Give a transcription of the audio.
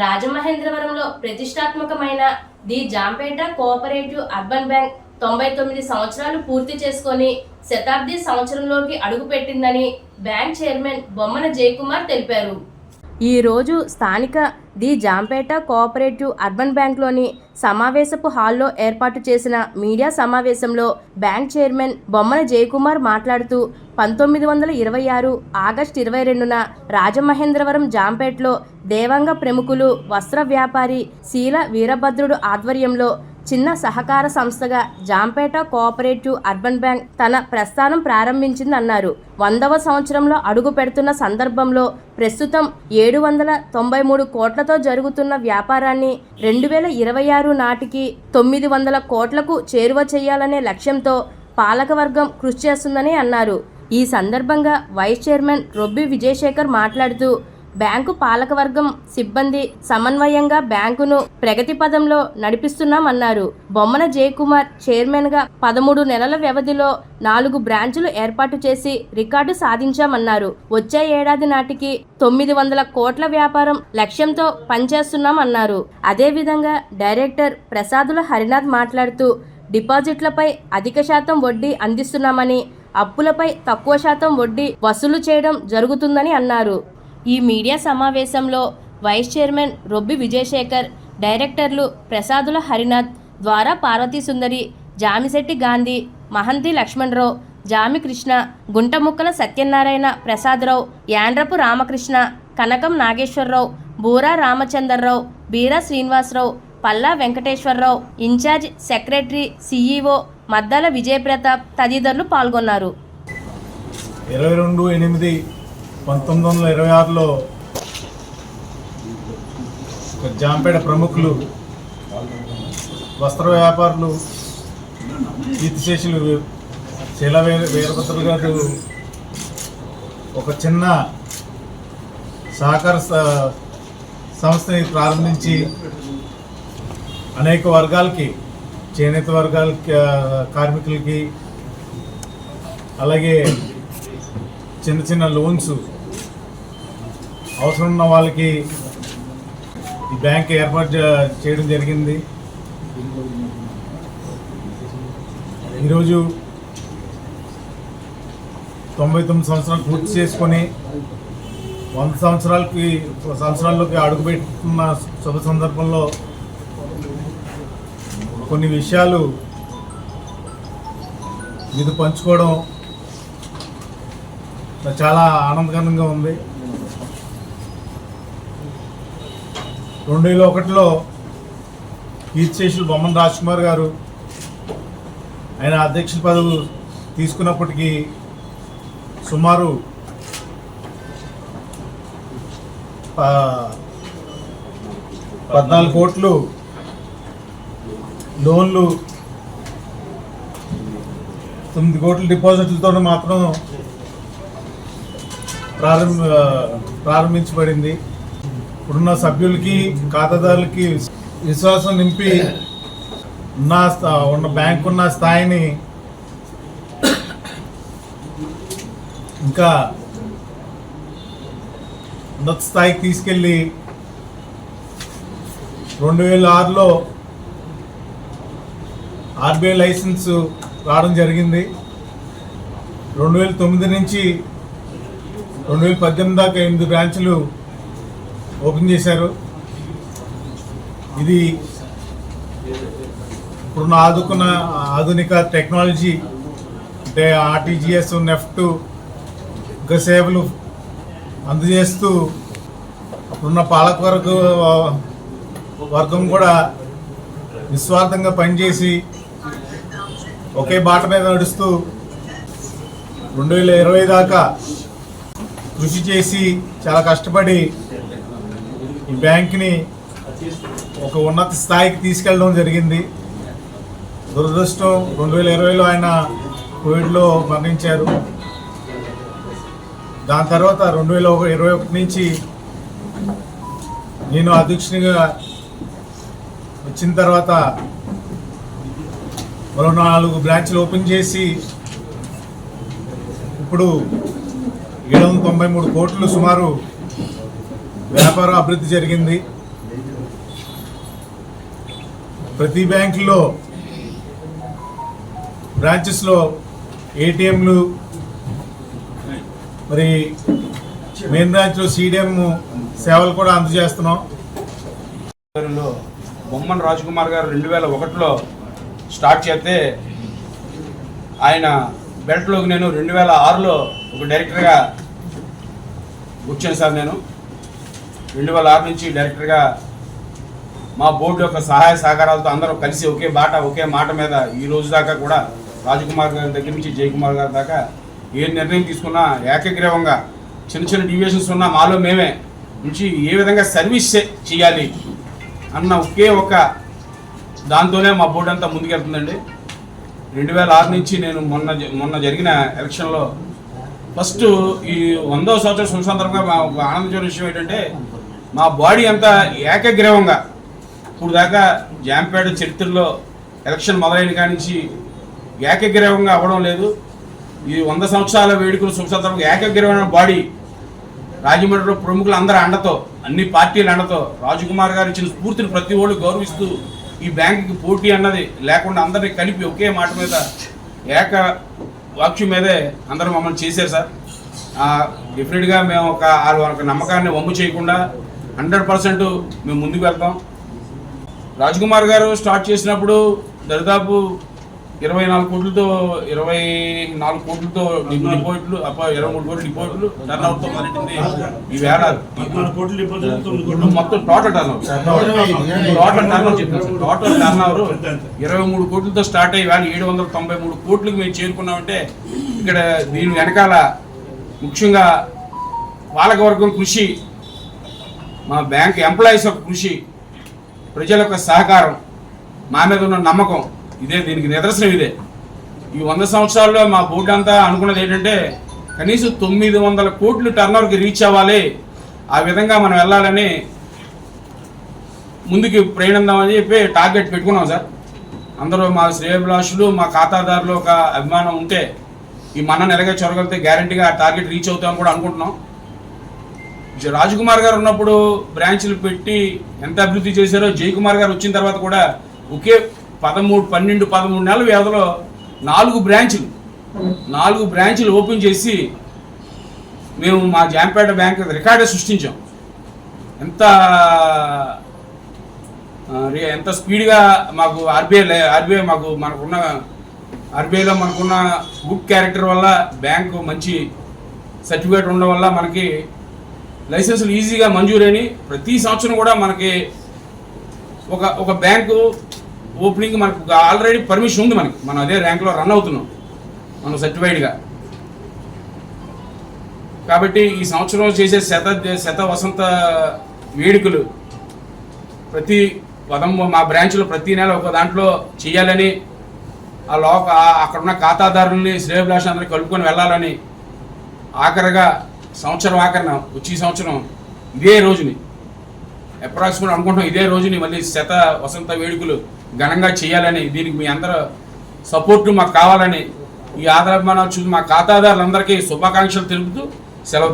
రాజమహేంద్రవరంలో ప్రతిష్టాత్మకమైన the Jampeta cooperative urban bank తొంభై తొమ్మిది సంవత్సరాలు పూర్తి చేసుకొని శతాబ్ది సంవత్సరంలోకి అడుగుపెట్టిందని బ్యాంక్ చైర్మన్ బొమ్మన జయకుమార్ తెలిపారు. ఈ రోజు స్థానిక ది జాంపేట కోఆపరేటివ్ అర్బన్ బ్యాంక్లోని సమావేశపు హాల్లో ఏర్పాటు చేసిన మీడియా సమావేశంలో బ్యాంక్ చైర్మన్ బొమ్మన జయకుమార్ మాట్లాడుతూ పంతొమ్మిది వందల ఇరవై ఆరు ఆగస్టు ఇరవై రెండున రాజమహేంద్రవరం జాంపేటలో దేవంగ ప్రముఖులు వస్త్ర వ్యాపారి శీల వీరభద్రుడు ఆధ్వర్యంలో చిన్న సహకార సంస్థగా జాంపేట కోఆపరేటివ్ అర్బన్ బ్యాంక్ తన ప్రస్థానం ప్రారంభించిందన్నారు. వందవ సంవత్సరంలో అడుగు పెడుతున్న సందర్భంలో ప్రస్తుతం ఏడు వందల తొంభై మూడు కోట్లతో జరుగుతున్న వ్యాపారాన్ని రెండు వేల ఇరవై ఆరు నాటికి తొమ్మిది వందల కోట్లకు చేరువ చేయాలనే లక్ష్యంతో పాలకవర్గం కృషి చేస్తుందని అన్నారు. ఈ సందర్భంగా వైస్ చైర్మన్ రొబ్బి విజయశేఖర్ మాట్లాడుతూ బ్యాంకు పాలకవర్గం సిబ్బంది సమన్వయంగా బ్యాంకును ప్రగతి పదంలో నడిపిస్తున్నామన్నారు. బొమ్మన జయకుమార్ చైర్మన్గా పదమూడు నెలల వ్యవధిలో నాలుగు బ్రాంచులు ఏర్పాటు చేసి రికార్డు సాధించామన్నారు. వచ్చే ఏడాది నాటికి తొమ్మిది వందల కోట్ల వ్యాపారం లక్ష్యంతో పనిచేస్తున్నామన్నారు. అదేవిధంగా డైరెక్టర్ ప్రసాదుల హరినాథ్ మాట్లాడుతూ డిపాజిట్లపై అధిక శాతం వడ్డీ అందిస్తున్నామని అప్పులపై తక్కువ శాతం వడ్డీ వసూలు చేయడం జరుగుతుందని అన్నారు. ఈ మీడియా సమావేశంలో వైస్ చైర్మన్ రొబ్బి విజయశేఖర్ డైరెక్టర్లు ప్రసాదుల హరినాథ్ ద్వారా Parvathi Sundari Jamisetti Gandhi Mahanti Lakshmanarao Jami Krishna Guntamukkala Satyanarayana Prasadarao Yandrapu Ramakrishna Kanakam Nageswara Rao Boora Ramachandar Rao Beera Srinivasa Rao Palla Venkateswara Rao incharge secretary CEO Maddala Vijayapratap తదితరులు పాల్గొన్నారు. ఇరవై రెండు ఎనిమిది పంతొమ్మిది వందల ఇరవై ఆరులో ఒక జాంపేట ప్రముఖులు వస్త్ర వ్యాపారులు కీర్తిశేషులు శీల వీర వీరభద్రులు గారు ఒక చిన్న సహకార స- సంస్థని ప్రారంభించి అనేక వర్గాలకి చేనేత వర్గాలకి కార్మికులకి అలాగే చిన్న చిన్న లోన్స్ అవసరం ఉన్న వాళ్ళకి ఈ బ్యాంక్ ఏర్పాటు చేయడం జరిగింది. ఈరోజు తొంభై తొమ్మిది సంవత్సరాలు పూర్తి చేసుకొని వంద సంవత్సరాలకి సంవత్సరాల్లోకి అడుగుపెట్టుకున్న శుభ సందర్భంలో కొన్ని విషయాలు ఇది పంచుకోవడం చాలా ఆనందకరంగా ఉంది. రెండు వేల ఒకటిలో కీర్తిశేషులు బొమ్మన్ రాజ్కుమార్ గారు ఆయన అధ్యక్షుల పదవి తీసుకున్నప్పటికీ సుమారు ప- పద్నాలుగు కోట్లు లోన్లు తొమ్మిది కోట్ల డిపాజిట్లతో మాత్రం ప్రారంభ ప్రారంభించబడింది. ఇప్పుడున్న సభ్యులకి ఖాతాదారులకి విశ్వాసం నింపి ఉన్న స్థా- ఉన్న బ్యాంకు ఉన్న స్థాయిని ఇంకా ఉన్నత స్థాయికి తీసుకెళ్ళి రెండు వేల ఆరులో ఆర్బీఐ లైసెన్స్ రావడం జరిగింది. రెండు వేల తొమ్మిది నుంచి రెండు వేల పద్దెనిమిది దాకా ఎనిమిది బ్రాంచ్లు ఓపెన్ చేశారు. ఇది ఇప్పుడున్న ఆదుకున్న ఆధునిక టెక్నాలజీ అంటే ఆర్టీజీఎస్ నెఫ్ట్ ఇంకా సేవలు అందజేస్తూ ఇప్పుడున్న పాలకవర్గ వర్గం కూడా నిస్వార్థంగా పనిచేసి ఒకే బాట మీద నడుస్తూ రెండు వేల ఇరవై దాకా కృషి చేసి చాలా కష్టపడి ఈ బ్యాంక్ని ఒక ఉన్నత స్థాయికి తీసుకెళ్ళడం జరిగింది. దురదృష్టం రెండు వేల ఇరవైలో ఆయన కోవిడ్లో మరణించారు. దాని తర్వాత రెండు వేల ఇరవై ఒకటి నుంచి నేను అధ్యక్షునిగా వచ్చిన తర్వాత మరో నాలుగు బ్రాంచ్లు ఓపెన్ చేసి ఇప్పుడు ఏడు వందల తొంభై మూడు కోట్లు సుమారు వ్యాపార అభివృద్ధి జరిగింది. ప్రతి బ్యాంకులో బ్రాంచెస్లో ఏటీఎంలు మరి మెయిన్ బ్రాంచ్లో సీడిఎం సేవలు కూడా అందజేస్తున్నాం. బొమ్మన్ రాజకుమార్ గారు రెండు వేల ఒకటిలో స్టార్ట్ చేస్తే ఆయన బెల్ట్లోకి నేను రెండు వేల ఆరులో ఒక డైరెక్టర్గా బుక్ చేశాను నేను. రెండు వేల ఆరు నుంచి డైరెక్టర్గా మా బోర్డు యొక్క సహాయ సహకారాలతో అందరూ కలిసి ఒకే బాట ఒకే మాట మీద ఈ రోజు దాకా కూడా రాజకుమార్ గారి దగ్గర నుంచి జయకుమార్ గారి దాకా ఏ నిర్ణయం తీసుకున్నా ఏకగ్రీవంగా చిన్న చిన్న డివియేషన్స్ ఉన్నా మాలో మేమే నుంచి ఏ విధంగా సర్వీస్ చేయాలి అన్న ఒకే ఒక దాంతోనే మా బోర్డు అంతా ముందుకెళ్తుందండి. రెండు వేల ఆరు నుంచి నేను మొన్న మొన్న జరిగిన ఎలక్షన్లో ఫస్ట్ ఈ వందో సంవత్సరం శుభ సందర్భంగా మా ఆనందించిన విషయం ఏంటంటే మా బాడీ అంతా ఏకగ్రీవంగా ఇప్పుడు దాకా జాంపేట చరిత్రలో ఎలక్షన్ మొదలైన కానించి ఏకగ్రీవంగా అవ్వడం లేదు. ఈ వంద సంవత్సరాల వేడుకలు శుభ సందర్భంగా ఏకగ్రీవమైన బాడీ రాజమండ్రిలో ప్రముఖులు అందరి అండతో అన్ని పార్టీల అండతో రాజకుమార్ గారు ఇచ్చిన స్ఫూర్తిని ప్రతి ఒళ్ళు గౌరవిస్తూ ఈ బ్యాంకుకి పోటీ అన్నది లేకుండా అందరినీ కలిపి ఒకే మాట మీద ఏక వాక్యం మీదే అందరూ మమ్మల్ని చేశారు సార్. డెఫినెట్గా మేము ఒక వాళ్ళ నమ్మకాన్ని వమ్ము చేయకుండా హండ్రెడ్ పర్సెంట్ మేము ముందుకు వెళ్తాం. రాజ్కుమార్ గారు స్టార్ట్ చేసినప్పుడు దరిదాపు ఇరవై నాలుగు కోట్లతో ఇరవై నాలుగు కోట్లతో డిపాజిట్లు ఇరవై మూడు కోట్ల డిపాజిట్లు టర్న్ అవుట్తో మొదలెట్టింది ఈ ఇప్పుడు మొత్తం టోటల్ టర్న్ టోటల్ టర్న్ చెప్తాను సార్ టోటల్ టర్న్ ఓవర్ ఇరవై మూడు కోట్లతో స్టార్ట్ అయ్యి వేళ ఏడు వందల తొంభై మూడు కోట్లకు మేము చేరుకున్నామంటే ఇక్కడ దీని వెనకాల ముఖ్యంగా పాలకవర్గం కృషి మా బ్యాంక్ ఎంప్లాయీస్ యొక్క కృషి ప్రజల యొక్క సహకారం మా మీద ఉన్న నమ్మకం ఇదే దీనికి నిదర్శనం ఇదే. ఈ వంద సంవత్సరాల్లో మా బోర్డు అంతా అనుకున్నది ఏంటంటే కనీసం తొమ్మిది వందల కోట్లు టర్నోవర్కి రీచ్ అవ్వాలి. ఆ విధంగా మనం వెళ్ళాలని ముందుకు ప్రయాణిద్దామని చెప్పి టార్గెట్ పెట్టుకున్నాం సార్. అందరూ మా శ్రేయభిలాషులు మా ఖాతాదారులు ఒక అభిమానం ఉంటే ఈ మన నెలగా చొరగలితే గ్యారంటీగా ఆ టార్గెట్ రీచ్ అవుతామని కూడా అనుకుంటున్నాం. రాజకుమార్ గారు ఉన్నప్పుడు బ్రాంచ్లు పెట్టి ఎంత అభివృద్ధి చేశారో జయకుమార్ గారు వచ్చిన తర్వాత కూడా ఒకే పదమూడు పన్నెండు పదమూడు నెలల వ్యవధిలో నాలుగు బ్రాంచ్లు. నాలుగు బ్రాంచ్లు ఓపెన్ చేసి మేము మా జాంపేట బ్యాంక్ రికార్డే సృష్టించాం. ఎంత రి- ఎంత స్పీడ్గా మాకు ఆర్బీఐ ఆర్బీఐ మాకు మనకున్న ఆర్బీఐలో మనకున్న గుడ్ క్యారెక్టర్ వల్ల బ్యాంకు మంచి సర్టిఫికేట్ ఉండడం వల్ల మనకి లైసెన్సులు ఈజీగా మంజూరైన ప్రతి సంవత్సరం కూడా మనకి ఒక ఒక బ్యాంకు ఓపెనింగ్ మనకు ఆల్రెడీ పర్మిషన్ ఉంది మనకి. మనం అదే ర్యాంక్లో రన్ అవుతున్నాం. మనం సర్టిఫైడ్గా కాబట్టి ఈ సంవత్సరం చేసే శత శత వసంత వేడుకలు ప్రతి పదం మా బ్రాంచ్లో ప్రతి నెల ఒక దాంట్లో చేయాలని ఆ లోక అక్కడున్న ఖాతాదారుల్ని శ్రేయభిలాష అందరినీ కలుపుకొని వెళ్ళాలని ఆఖరిగా సంవత్సరం ఆఖరిన వచ్చే సంవత్సరం ఇదే రోజుని అప్రాక్సిమేట్ అనుకుంటున్నాం ఇదే రోజుని మళ్ళీ శత వసంత వేడుకలు ఘనంగా చేయాలని దీనికి మీ అందరూ సపోర్టు మాకు కావాలని ఈ ఆదరాభిమానాలు చూసి మా ఖాతాదారులందరికీ శుభాకాంక్షలు తెలుపుతూ సెలవు